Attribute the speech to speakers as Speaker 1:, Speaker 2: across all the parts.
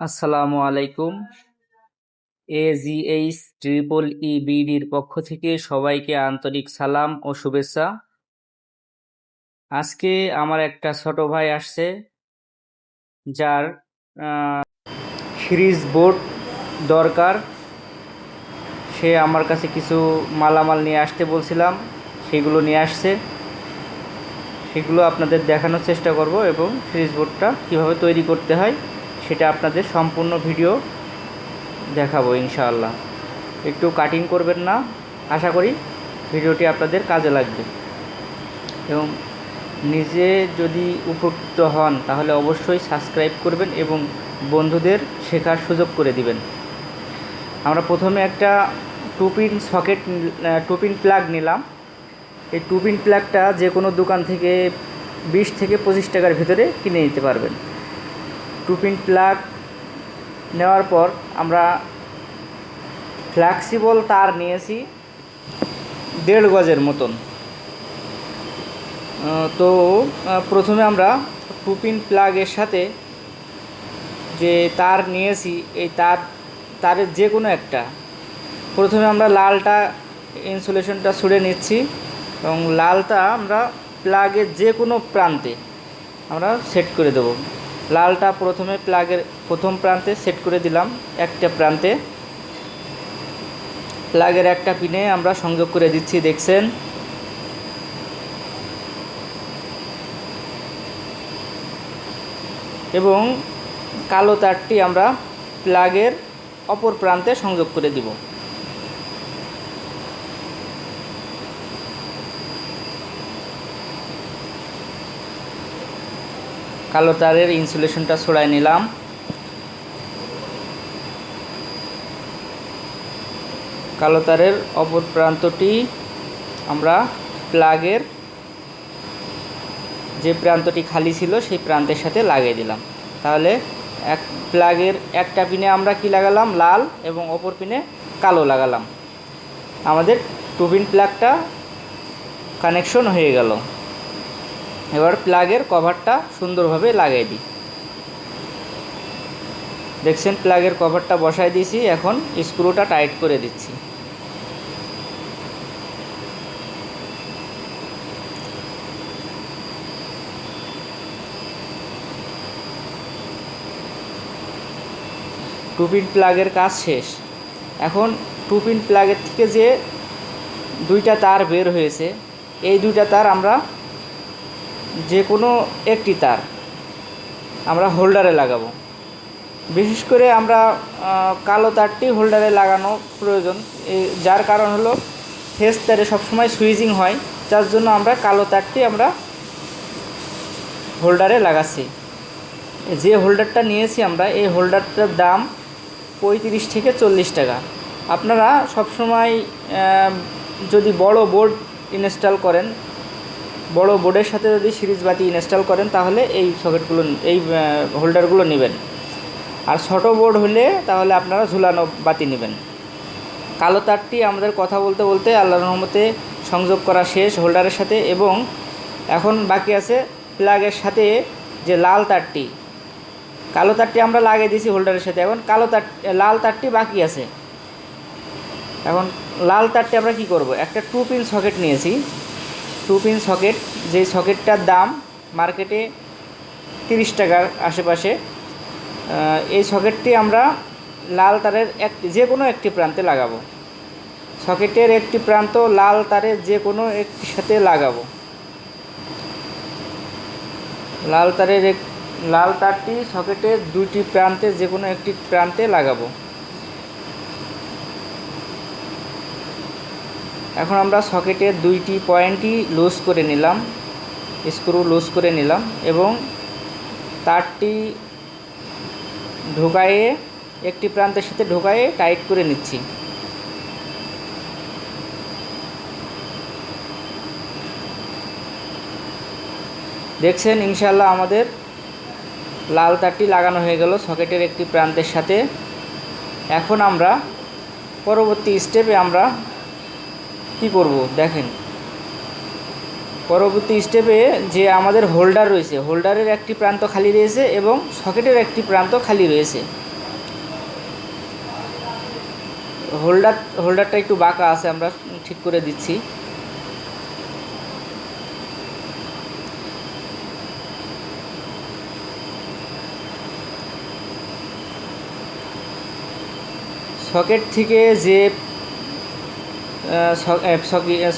Speaker 1: আসসালামু আলাইকুম। এজিএইচ ট্রিপল ই বিডির পক্ষ থেকে সবাইকে আন্তরিক সালাম ও শুভেচ্ছা। আজকে আমার একটা ছোট ভাই আসছে, যার সিরিজ বোর্ড দরকার। সে আমার কাছে কিছু মালামাল নিয়ে আসতে বলছিলাম, সেগুলো নিয়ে আসছে। সেগুলো আপনাদের দেখানোর চেষ্টা করব এবং সিরিজ বোর্ডটা কীভাবে তৈরি করতে হয়। সেটা আপনাদের সম্পূর্ণ ভিডিও দেখাবো ইনশাআল্লাহ। একটু কাটিং করবেন না, আশা করি ভিডিওটি আপনাদের কাজে লাগবে। এবং নিজে যদি উপকৃত হন, তাহলে অবশ্যই সাবস্ক্রাইব করবেন এবং বন্ধুদের শেখার সুযোগ করে দিবেন। আমরা প্রথমে একটা টুপিন সকেট টুপিন প্লাগ নিলাম। এই টুপিন প্লাগটা যে কোনো দোকান থেকে বিশ থেকে পঁচিশ টাকার ভিতরে কিনে নিতে পারবেন। টু পিন প্লাগ নেওয়ার পর আমরা ফ্লেক্সিবল তার নিয়েছি দেড় গজের মতন। তো প্রথমে আমরা টু পিন প্লাগের সাথে যে তার নিয়েছি, এই তার, তারের যে কোনো একটা, প্রথমে আমরা লালটা ইনসুলেশনটা ছুড়ে নিচ্ছি এবং লালটা আমরা প্লাগের যে কোনো প্রান্তে আমরা সেট করে দেবো। লালটা প্রথমে প্লাগের প্রথম প্রান্তে সেট করে দিলাম, একটা প্রান্তে। প্লাগের একটা পিনে আমরা সংযোগ করে দিচ্ছি, দেখছেন? এবং কালো তারটি আমরা প্লাগের অপর প্রান্তে সংযোগ করে দিব। কালো তারের ইনসুলেশনটা ছড়াই নিলাম। কালো তারের অপর প্রান্তটি আমরা প্লাগের যে প্রান্তটি খালি ছিল সেই প্রান্তের সাথে লাগিয়ে দিলাম। তাহলে এক প্লাগের একটা পিনে আমরা কি লাগালাম? লাল এবং অপর পিনে কালো লাগালাম। আমাদের টু পিন প্লাগটা কানেকশন হয়ে গেল। এবার প্লাগের কভারটা সুন্দরভাবে লাগিয়ে দিই। দেখছেন প্লাগের কভারটা বসায় দিয়েছি, এখন স্ক্রুটা টাইট করে দিচ্ছি। টু পিন প্লাগের কাজ শেষ। এখন টু পিন প্লাগের থেকে যে দুইটা তার বের হয়েছে, এই দুইটা তার আমরা যে কোনো একটি তার আমরা হোল্ডারে লাগাবো। বিশেষ করে আমরা কালো তারটি হোল্ডারে লাগানো প্রয়োজন। যার কারণ হলো ফেস তারে সবসময় সুইচিং হয়, যার জন্য আমরা কালো তারটি আমরা হোল্ডারে লাগাচ্ছি। যে হোল্ডারটা নিয়েছি আমরা, এই হোল্ডারটার দাম পঁয়ত্রিশ থেকে চল্লিশ টাকা। আপনারা সবসময় যদি বড় বোর্ড ইনস্টল করেন বড় বোর্ডের সাথে যদি সিরিজ বাতি ইনস্টল করেন, তাহলে এই সকেটগুলো, এই হোল্ডারগুলো নেবেন। আর ছোটো বোর্ড হলে তাহলে আপনারা ঝুলানো বাতি নেবেন। কালো তারটি আমাদের কথা বলতে বলতে আল্লাহ রহমতে সংযোগ করা শেষ হোল্ডারের সাথে এবং এখন বাকি আছে প্লাগের সাথে যে লাল তারটি। কালো তারটি আমরা লাগিয়ে দিয়েছি হোল্ডারের সাথে। এখন কালো তার, লাল তারটি বাকি আছে। এখন লাল তারটি আমরা কি করব? একটা টু পিন সকেট নিয়েছি। টু পিন সকেট যেই সকেটটার দাম মার্কেটে তিরিশ টাকার আশেপাশে এই সকেটটি আমরা লাল তারের একটি, যে কোনো একটি প্রান্তে লাগাবো। সকেটের একটি প্রান্ত লাল তারের যে কোনো একটির সাথে লাগাবো। লাল তারের এক, লাল তারটি সকেটের দুইটি প্রান্তে, যে কোনো একটি প্রান্তে লাগাবো। এখন আমরা সকেটের দুইটি পয়েন্টই লুজ করে নিলাম, স্ক্রু লুজ করে নিলাম এবং তারটি ঢোকায়ে, একটি প্রান্তের সাথে ঢোকায়ে টাইট করে নিচ্ছি। দেখছেন ইনশাল্লাহ আমাদের লাল তারটি লাগানো হয়ে গেল সকেটের একটি প্রান্তের সাথে। এখন আমরা পরবর্তী স্টেপে আমরা কি করব, দেখেন। পরবর্তী স্টেপে যে আমাদের হোল্ডার রয়েছে হোল্ডারের একটি প্রান্ত খালি রয়েছে এবং সকেটের একটি প্রান্ত খালি রয়েছে। হোল্ডার হোল্ডারটা একটু বাঁকা আছে, আমরা ঠিক করে দিচ্ছি। সকেট থেকে যে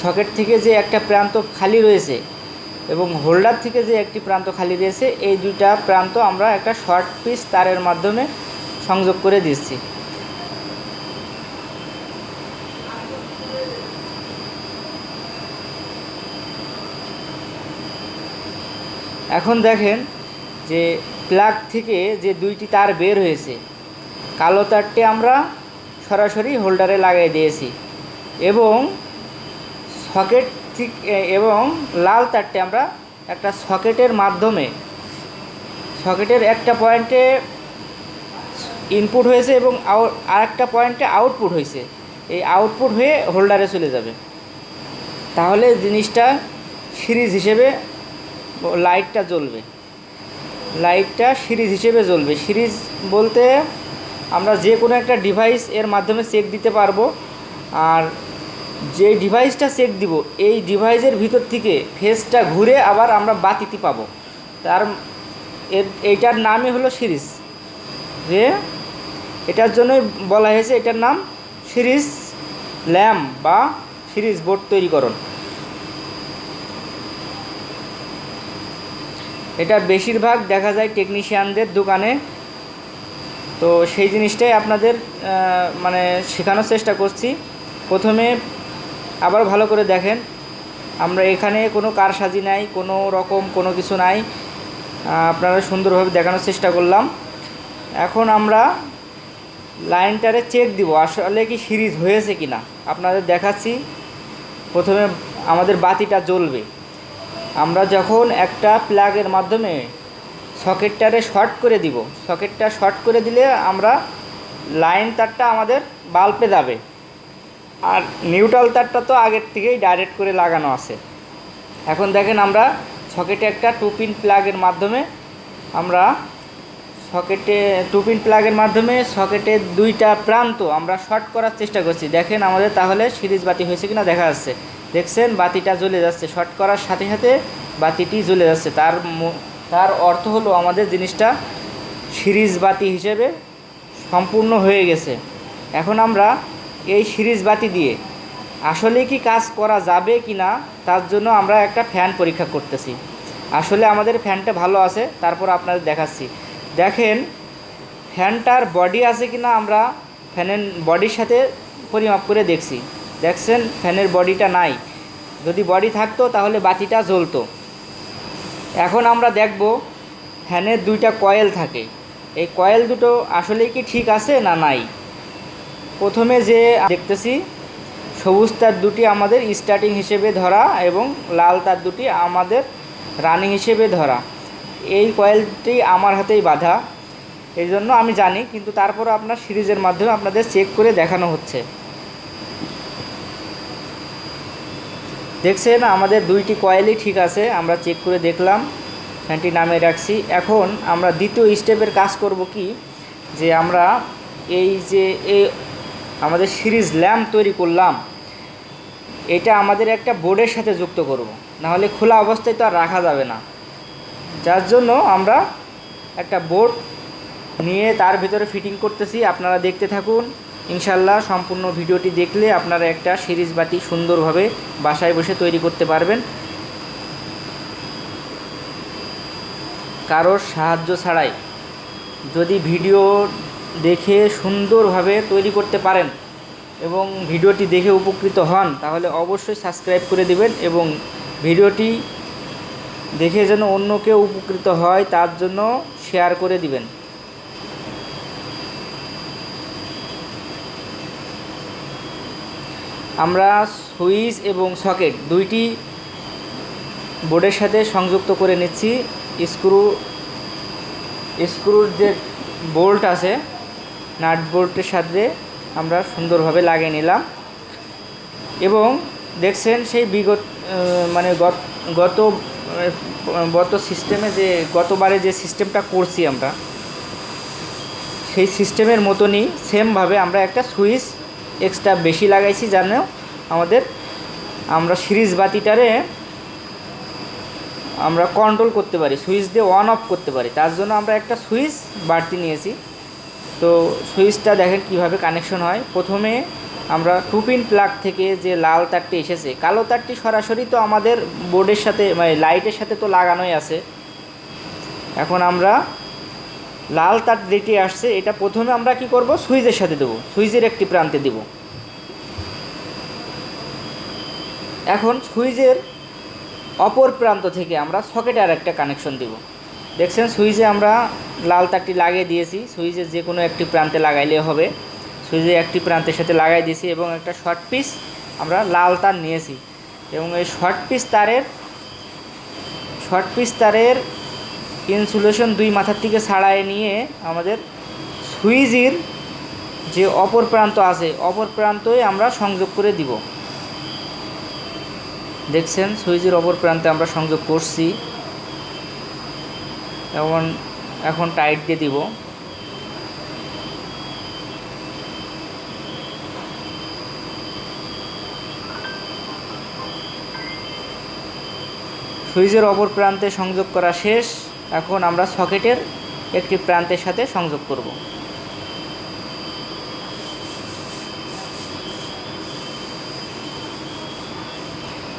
Speaker 1: সকেট থেকে যে একটা প্রান্ত খালি রয়েছে এবং হোল্ডার থেকে যে একটি প্রান্ত খালি রয়েছে, এই দুইটা প্রান্ত আমরা একটা শর্ট পিস তারের মাধ্যমে সংযোগ করে দিচ্ছি। এখন দেখেন যে প্লাগ থেকে যে দুইটি তার বের হয়েছে, কালো তারটি আমরা সরাসরি হোল্ডারে লাগিয়ে দিয়েছি। এবং সকেট থেকে এবং লাল তারটি আমরা একটা সকেটের মাধ্যমে, সকেটের একটা পয়েন্টে ইনপুট হয়েছে এবং আউট আরেকটা পয়েন্টে আউটপুট হয়েছে। এই আউটপুট হয়ে হোল্ডারে চলে যাবে। তাহলে জিনিসটা সিরিজ হিসেবে লাইটটা জ্বলবে। লাইটটা সিরিজ হিসেবে জ্বলবে। সিরিজ বলতে আমরা যে কোনো একটা ডিভাইস এর মাধ্যমে চেক দিতে পারব। আর যে ডিভাইসটা চেক দিব, এই ডিভাইসের ভিতর থেকে ফেসটা ঘুরে আবার আমরা বাতিতে পাবো। তার এর, এইটার নামই হলো সিরিজ যে এটার জন্যই বলা হয়েছে, এটার নাম সিরিজ ল্যাম্প বা সিরিজ বোর্ড তৈরিকরণ। এটা বেশিরভাগ দেখা যায় টেকনিশিয়ানদের দোকানে। তো সেই জিনিসটাই আপনাদের মানে শেখানোর চেষ্টা করছি। প্রথমে আবার ভালো করে দেখেন। আমরা এখানে কোনো কার সাজি নাই, কোনো রকম কোনো কিছু নাই। আপনারা সুন্দরভাবে দেখানোর চেষ্টা করলাম। এখন আমরা লাইনটারে চেক দিব, আসলে কি সিরিজ হয়েছে কি না আপনাদের দেখাচ্ছি, প্রথমে আমাদের বাতিটা জ্বলবে। আমরা যখন একটা প্লাগের মাধ্যমে সকেটটারে শর্ট করে দিব, সকেটটা শর্ট করে দিলে আমরা লাইন তারটা আমাদের বাল্বে যাবে। আর নিউট্রাল তারটা তো আগের থেকেই ডাইরেক্ট করে লাগানো আছে। এখন দেখেন আমরা সকেটে একটা টু পিন প্লাগের মাধ্যমে আমরা সকেটে টু পিন প্লাগের মাধ্যমে সকেটের দুইটা প্রান্ত আমরা শর্ট করার চেষ্টা করছি। দেখেন আমাদের তাহলে সিরিজ বাতি হয়েছে কিনা দেখা যাচ্ছে। দেখছেন বাতিটা জ্বলে যাচ্ছে। শর্ট করার সাথে সাথে বাতিটি জ্বলে যাচ্ছে। তার তার অর্থ হলো আমাদের জিনিসটা সিরিজ বাতি হিসেবে সম্পূর্ণ হয়ে গেছে। এখন আমরা এই সিরিজ বাতি দিয়ে। আসলে কি কাজ করা যাবে কি না, তার জন্য আমরা একটা ফ্যান পরীক্ষা করতেছি। আসলে আমাদের ফ্যানটা ভালো আছে, তারপর আপনাদের দেখাচ্ছি। দেখেন, ফ্যানটার বডি আছে কি না আমরা ফ্যানের বডির সাথে পরিমাপ করে দেখছি। দেখছেন, ফ্যানের বডিটা নাই। যদি বডি থাকতো, তাহলে বাতিটা জ্বলতো। এখন আমরা দেখব ফ্যানের দুইটা কয়েল থাকে। এই কয়েল দুটো আসলেই কি ঠিক আছে না নাই? প্রথমে যে দেখতেছি, সবুজ তার দুটি আমাদের স্টার্টিং হিসেবে ধরা এবং লাল তার দুটি আমাদের রানিং হিসেবে ধরা। এই কয়েলটি আমার হাতেই বাঁধা। এই জন্য আমি জানি, কিন্তু তারপরও আপনার সিরিজের মাধ্যমে আপনাদের চেক করে দেখানো হচ্ছে। দেখছেন, আমাদের দুইটি কয়েলই ঠিক আছে, আমরা চেক করে দেখলাম, ফ্যানটি নামে রাখছি। এখন আমরা দ্বিতীয় স্টেপের কাজ করব কি? যে আমরা এই যে, এই আমাদের সিরিজ ল্যাম্প তৈরি করলাম, এটা আমাদের একটা বোর্ডের সাথে যুক্ত করব। নাহলে খোলা অবস্থায় তো আর রাখা যাবে না। যার জন্য আমরা একটা বোর্ড নিয়ে তার ভিতরে ফিটিং করতেছি। আপনারা দেখতে থাকুন। ইনশাল্লাহ সম্পূর্ণ ভিডিওটি দেখলে আপনারা একটা সিরিজ বাতি সুন্দরভাবে বাসায় বসে তৈরি করতে পারবেন। কারোর সাহায্য ছাড়াই। যদি ভিডিও দেখে সুন্দরভাবে তৈরি করতে পারেন এবং ভিডিওটি দেখে উপকৃত হন, তাহলে অবশ্যই সাবস্ক্রাইব করে দিবেন এবং ভিডিওটি দেখে যেন অন্য কেউ উপকৃত হয়, তার জন্য শেয়ার করে দিবেন। আমরা সুইচ এবং সকেট দুইটি বোর্ডের সাথে সংযুক্ত করে নিচ্ছি। স্ক্রু, স্ক্রুর যে বোল্ট আছে নাট বোল্টের সাথে আমরা সুন্দরভাবে লাগিয়ে নিলাম। এবং দেখছেন সেই বিগত মানে গত গত সিস্টেমে যে, গতবারে যে সিস্টেমটা করছি আমরা, সেই সিস্টেমের মতনই সেমভাবে আমরা একটা সুইচ এক্সট্রা বেশি লাগাইছি যেন আমাদের, আমরা সিরিজ বাতিটারে আমরা কন্ট্রোল করতে পারি, সুইচ দিয়ে অন অফ করতে পারি। তার জন্য আমরা একটা সুইচ বাড়তি নিয়েছি। তো সুইচটা দেখেন কীভাবে কানেকশন হয়। প্রথমে আমরা টু পিন প্লাগ থেকে যে লাল তারটি এসেছে, কালো তারটি সরাসরি তো আমাদের বোর্ডের সাথে মানে লাইটের সাথে তো লাগানোই আছে। এখন আমরা লাল তার যেটি আসছে, এটা প্রথমে আমরা কি করব? সুইচের সাথে দেবো, সুইচের একটি প্রান্তে দেব। এখন সুইচের অপর প্রান্ত থেকে আমরা সকেটে আর একটা কানেকশন দেব। দেখছেন সুইচে আমরা লাল তারটি লাগিয়ে দিয়েছি। সুইচে যে কোনো একটি প্রান্তে লাগাইলে হবে। সুইচে একটি প্রান্তের সাথে লাগাই দিয়েছি এবং একটা শর্ট পিস আমরা লাল তার নিয়েছি। এবং এই শর্ট পিস তারের, শর্ট পিস তারের ইনসুলেশন দুই মাথার থেকে ছাড়াই নিয়ে আমাদের সুইচের যে অপর প্রান্ত আছে, অপর প্রান্তই আমরা সংযোগ করে দিব। দেখছেন সুইচের অপর প্রান্তে আমরা সংযোগ করছি। এখন এখন টাইট দিয়ে দিব। সুইচের অপর প্রান্তে সংযোগ করা শেষ। এখন আমরা সকেটের একটি প্রান্তের সাথে সংযোগ করব।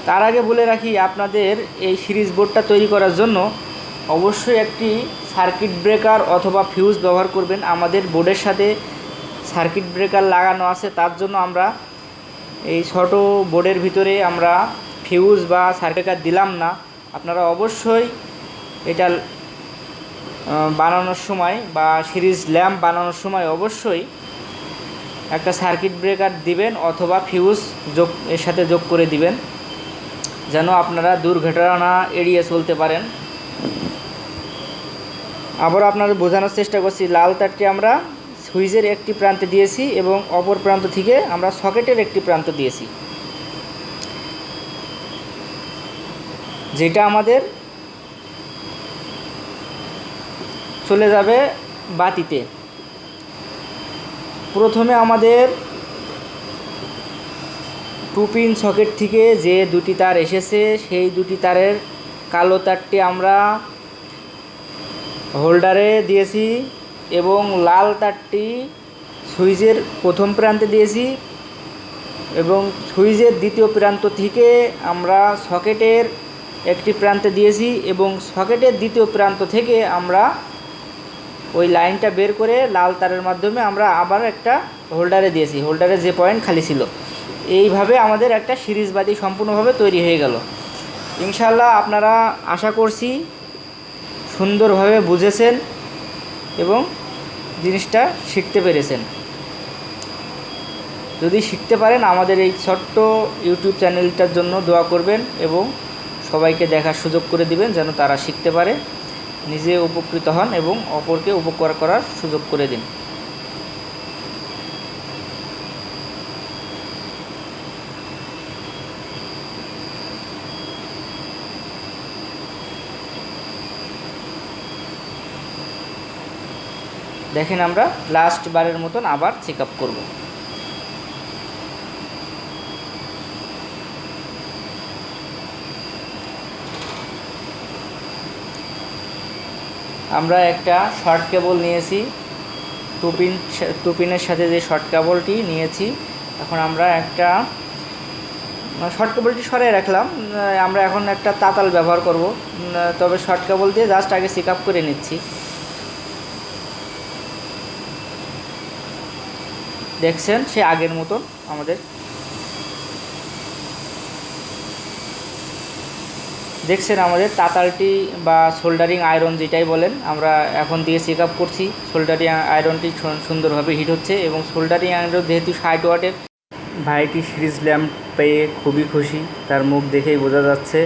Speaker 1: তার আগে বলে রাখি, আপনাদের এই সিরিজ বোর্ডটা তৈরি করার জন্য অবশ্যই একটি সার্কিট ব্রেকার অথবা ফিউজ ব্যবহার করবেন। আমাদের বোর্ডের সাথে সার্কিট ব্রেকার লাগানো আছে, তার জন্য আমরা এই ছোট বোর্ডের ভিতরে আমরা ফিউজ বা সার্কিট ব্রেকার দিলাম না। আপনারা অবশ্যই এটা বানানোর সময় বা সিরিজ ল্যাম্প বানানোর সময় অবশ্যই একটা সার্কিট ব্রেকার দিবেন অথবা ফিউজ যোগ, এর সাথে যোগ করে দিবেন। যেন আপনারা দুর্ঘটনা এড়িয়ে চলতে পারেন। আবার আপনাদের বোঝানোর চেষ্টা করছি, লাল তারটি আমরা সুইচের একটি প্রান্তে দিয়েছি এবং অপর প্রান্ত থেকে আমরা সকেটের একটি প্রান্ত দিয়েছি। যেটা আমাদের চলে যাবে বাতিতে। প্রথমে আমাদের টু পিন সকেট থেকে যে দুটি তার এসেছে, সেই দুটি তারের কালো তারটি আমরা হোল্ডারে দিয়েছি এবং লাল তারটি সুইচের প্রথম প্রান্তে দিয়েছি এবং সুইচের দ্বিতীয় প্রান্ত থেকে আমরা সকেটের একটি প্রান্তে দিয়েছি এবং সকেটের দ্বিতীয় প্রান্ত থেকে আমরা ওই লাইনটা বের করে লাল তারের মাধ্যমে আমরা আবার একটা হোল্ডারে দিয়েছি। হোল্ডারে যে পয়েন্ট খালি ছিল। এইভাবে আমাদের একটা সিরিজ বাতি সম্পূর্ণভাবে তৈরি হয়ে গেল। ইনশাল্লাহ আপনারা আশা করছি সুন্দরভাবে বুঝেছেন এবং জিনিসটা শিখতে পেরেছেন। যদি শিখতে পারেন, আমাদের এই ছোট্ট ইউটিউব চ্যানেলটার জন্য দোয়া করবেন এবং সবাইকে দেখার সুযোগ করে দিবেন যেন তারা শিখতে পারে, নিজে উপকৃত হন এবং অপরকে উপকার করার সুযোগ করে দিন। দেখেন আমরা লাস্ট বারের মতন আবার চেক আপ করব। আমরা একটা শর্ট কেবল নিয়েছি টু পিন টু পিনের সাথে যে শর্ট কেবলটি নিয়েছি, এখন আমরা একটা শর্ট কেবলটি সরাই রাখলাম, আমরা এখন একটা তাতাল ব্যবহার করব, তবে শর্ট কেবল দিয়ে জাস্ট আগে চেক আপ করে নিচ্ছি। দেখছেন, সে আগের মতন আমাদের দেখছেন আমাদের তাতালটি বা সোল্ডারিং আয়রন যেটাই বলেন, আমরা এখন দিয়ে চেক আপ করছি। সোল্ডারিং আয়রনটি সুন্দরভাবে হিট হচ্ছে এবং সোল্ডারিং আয়রন যেহেতু ষাট ওয়াটের, ভাইটি সিরিজ ল্যাম্প পেয়ে খুবই খুশি। তার মুখ দেখেই বোঝা যাচ্ছে